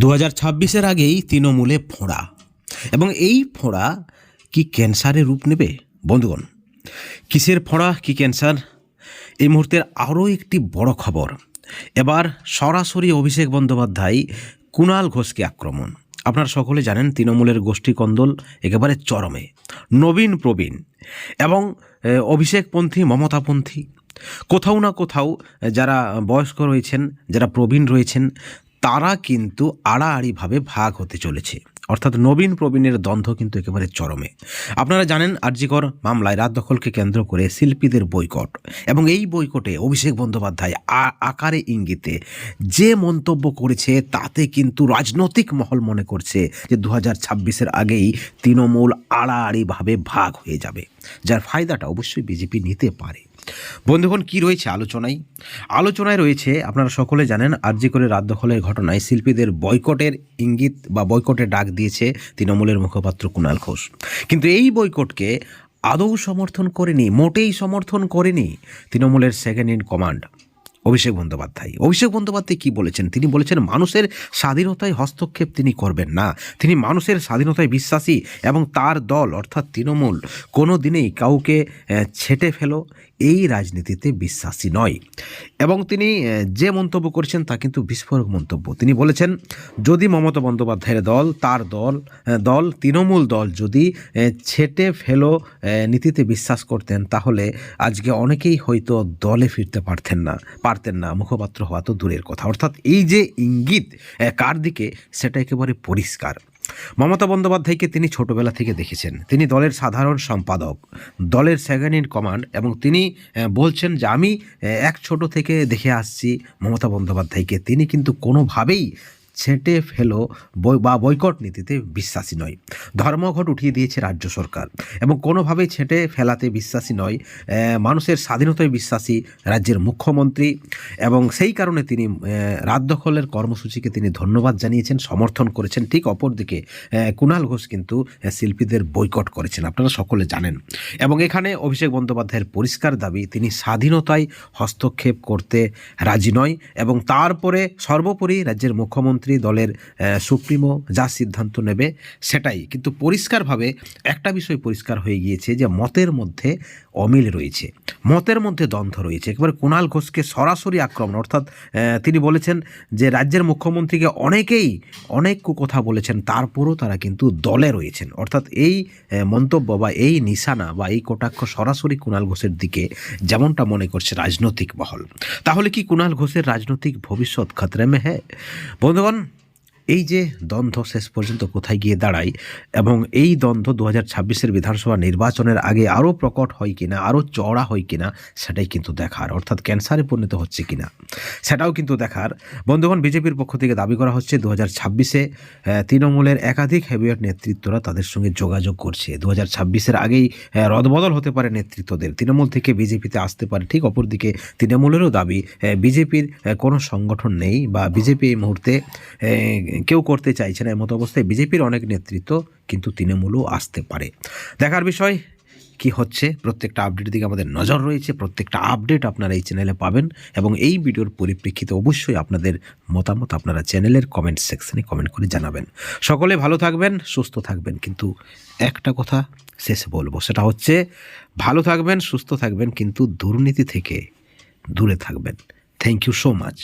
দু হাজার ছাব্বিশের আগেই তৃণমূলে ফোঁড়া। এবং এই ফোঁড়া কি ক্যান্সারের রূপ নেবে? বন্ধুগণ, কিসের ফোঁড়া, কি ক্যান্সার? এই মুহূর্তের আরও একটি বড় খবর। এবার সরাসরি অভিষেক বন্দ্যোপাধ্যায় কুণাল ঘোষকে আক্রমণ। আপনারা সকলে জানেন, তৃণমূলের গোষ্ঠী কন্দল একেবারে চরমে, নবীন প্রবীণ এবং অভিষেকপন্থী, মমতাপন্থী। কোথাও না কোথাও যারা বয়স্ক রয়েছেন, যারা প্রবীণ রয়েছেন তারা কিন্তু আড়াআড়িভাবে ভাগ হতে চলেছে। অর্থাৎ নবীন প্রবীণের দ্বন্দ্ব কিন্তু একেবারে চরমে। আপনারা জানেন আরজিকর মামলায় রাত দখলকে কেন্দ্র করে শিল্পীদের বৈকট এবং এই বৈকটে অভিষেক বন্দ্যোপাধ্যায় আকারে ইঙ্গিতে যে মন্তব্য করেছে তাতে কিন্তু রাজনৈতিক মহল মনে করছে যে দু হাজার আগেই তৃণমূল আড়াআড়িভাবে ভাগ হয়ে যাবে। যার ফায়দাটা অবশ্যই বিজেপি নিতে পারে। বন্ধুগণ, কি রয়েছে আলোচনায়? আলোচনায় রয়েছে, আপনারা সকলে জানেন, আর আরজি করে রাত দখলের ঘটনায় শিল্পীদের বয়কটের ইঙ্গিত বা বয়কটের ডাক দিয়েছে তৃণমূলের মুখপাত্র কুণাল ঘোষ। কিন্তু এই বয়কটকে আদৌ সমর্থন করেনি, মোটেই সমর্থন করেনি তৃণমূলের second in command Abhishek Bandyopadhyay. Abhishek Bandyopadhyay কি বলেছেন? তিনি বলেছেন, মানুষের স্বাধীনতায় হস্তক্ষেপ তিনি করবেন না। তিনি মানুষের স্বাধীনতায় বিশ্বাসী এবং তার দল, অর্থাৎ তৃণমূল কোনো দিনেই কাউকে ছেটে ফেলো এই রাজনীতিতে বিশ্বাসী নয়। এবং তিনি যে মন্তব্য করেছেন তা কিন্তু বিস্ফোরক মন্তব্য। তিনি বলেছেন, যদি মমতা বন্দ্যোপাধ্যায়ের দল, তার দল দল, তৃণমূল দল যদি ছেটে ফেলো নীতিতে বিশ্বাস করতেন, তাহলে আজকে অনেকেই হয়তো দলে ফিরতে পারতেন না পারতেন না, মুখপাত্র হওয়া তো দূরের কথা। অর্থাৎ এই যে ইঙ্গিত কার দিকে, সেটা একেবারে পরিষ্কার। মমতা বন্দ্যোপাধ্যায়কে তিনি ছোটবেলা থেকে দেখেছেন। তিনি দলের সাধারণ সম্পাদক, দলের সেকেন্ড ইন কমান্ড এবং তিনি বলছেন যে, আমি এক ছোট থেকে দেখে আসছি মমতা বন্দ্যোপাধ্যায়কে। তিনি কিন্তু কোনোভাবেই ছেঁটে ফেলো বা বয়কট নীতিতে বিশ্বাসী নয়। ধর্মঘট উঠিয়ে দিয়েছে রাজ্য সরকার এবং কোনোভাবেই ছেঁটে ফেলাতে বিশ্বাসী নয়। মানুষের স্বাধীনতায় বিশ্বাসী রাজ্যের মুখ্যমন্ত্রী এবং সেই কারণে তিনি রাত দখলের কর্মসূচিকে তিনি ধন্যবাদ জানিয়েছেন, সমর্থন করেছেন। ঠিক অপরদিকে কুণাল ঘোষ কিন্তু শিল্পীদের বয়কট করেছেন। আপনারা সকলে জানেন। এবং এখানে অভিষেক বন্দ্যোপাধ্যায়ের পরিষ্কার দাবি, তিনি স্বাধীনতায় হস্তক্ষেপ করতে রাজি নয় এবং তারপরে সর্বোপরি রাজ্যের মুখ্যমন্ত্রী দলের সুপ্রিমো যা সিদ্ধান্ত নেবে সেটাই। কিন্তু পরিষ্কারভাবে একটা বিষয় পরিষ্কার হয়ে গিয়েছে যে মতের মধ্যে অমিল রয়েছে। মতের মধ্যে দ্বন্দ্ব রয়েছে। একেবারে কুণাল ঘোষকে সরাসরি আক্রমণ, অর্থাৎ তিনি বলেছেন যে রাজ্যের মুখ্যমন্ত্রীকে অনেকেই অনেক কথা বলেছেন, তারপরও তারা কিন্তু দলে রয়েছেন। অর্থাৎ এই মন্তব্য বা এই নিশানা বা এই কটাক্ষ সরাসরি কুণাল ঘোষের দিকে যেমনটা মনে করছে রাজনৈতিক মহল। তাহলে কি কুণাল ঘোষের রাজনৈতিক ভবিষ্যৎ খতরে মে হ্যাঁ বন্ধুগণ এই যে দ্বন্দ্ব শেষ পর্যন্ত কোথায় গিয়ে দাঁড়ায় এবং এই দ্বন্দ্ব দু হাজার ছাব্বিশের বিধানসভা নির্বাচনের আগে আরও প্রকট হয় কিনা, আরও চড়া হয় কিনা, সেটাই কিন্তু দেখার, অর্থাৎ ক্যান্সারে পরিণত হচ্ছে কিনা, সেটাও কিন্তু দেখার। বন্ধুগণ, বিজেপির পক্ষ থেকে দাবি করা হচ্ছে দু হাজার ছাব্বিশে তৃণমূলের একাধিক হেভিওয়েট নেতৃত্বরা তাদের সঙ্গে যোগাযোগ করছে। দু হাজার ছাব্বিশের আগেই রদবদল হতে পারে নেতৃত্বদের। তৃণমূল থেকে বিজেপিতে আসতে পারে, ঠিক অপরদিকে তৃণমূলেরও দাবি বিজেপির কোনো সংগঠন নেই বা বিজেপি এই মুহূর্তে কেউ করতে চাইছে না, এমতো অবস্থায় বিজেপির অনেক নেতৃত্ব কিন্তু তৃণমূলও আসতে পারে। দেখার বিষয়, কি হচ্ছে? প্রত্যেকটা আপডেটের দিকে আমাদের নজর রয়েছে। প্রত্যেকটা আপডেট আপনারা এই চ্যানেলে পাবেন এবং এই ভিডিওর পরিপ্রেক্ষিতে অবশ্যই আপনাদের মতামত আপনারা চ্যানেলের কমেন্ট সেকশনে কমেন্ট করে জানাবেন। সকলে ভালো থাকবেন, সুস্থ থাকবেন, কিন্তু একটা কথা শেষে বলব, সেটা হচ্ছে ভালো থাকবেন, সুস্থ থাকবেন, কিন্তু দুর্নীতি থেকে দূরে থাকবেন। Thank you so much